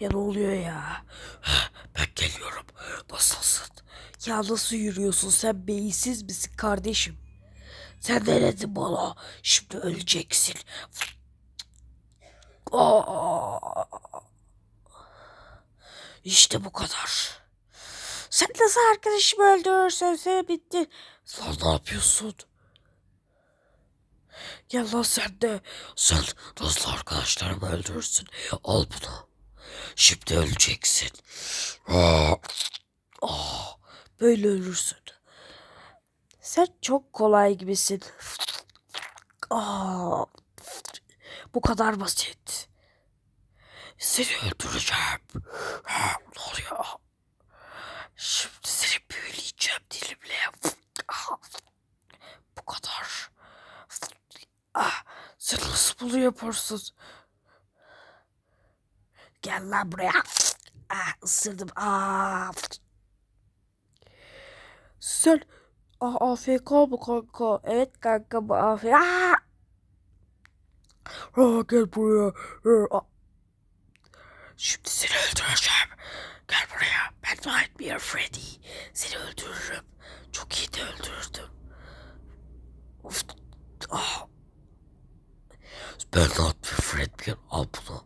Ya ne oluyor ya? Ben geliyorum. Nasılsın? Ya nasıl yürüyorsun sen beyinsiz misin kardeşim? Sen denedin bana. Şimdi öleceksin. İşte bu kadar. Sen nasıl arkadaşımı öldürürsün? Sen bitti. Sen ne yapıyorsun? Gel lan sen de. Sen nasıl arkadaşlarımı öldürürsün? Al bunu. Şimdi öleceksin. Aa, Aa, böyle ölürsün. Sen çok kolay gibisin. Aa, bu kadar basit. seni öldüreceğim. Ha, ne oluyor? Şimdi seni büyüleyeceğim dilimle. Ah, Bu kadar. Ah, sen nasıl bunu yaparsın? Gel lan buraya. Ah, ısırdım. Ah. Sen ah, AFK mı kanka? Evet kanka bu AFK. Ah! Ah, gel buraya. Ah. Şimdi seni öldüreceğim. Gel buraya. Ben Nightmare Freddy. Seni öldürürüm. Çok iyi de öldürdüm. Of. Ah. Ben Nightmare Freddy'yim. Al bunu.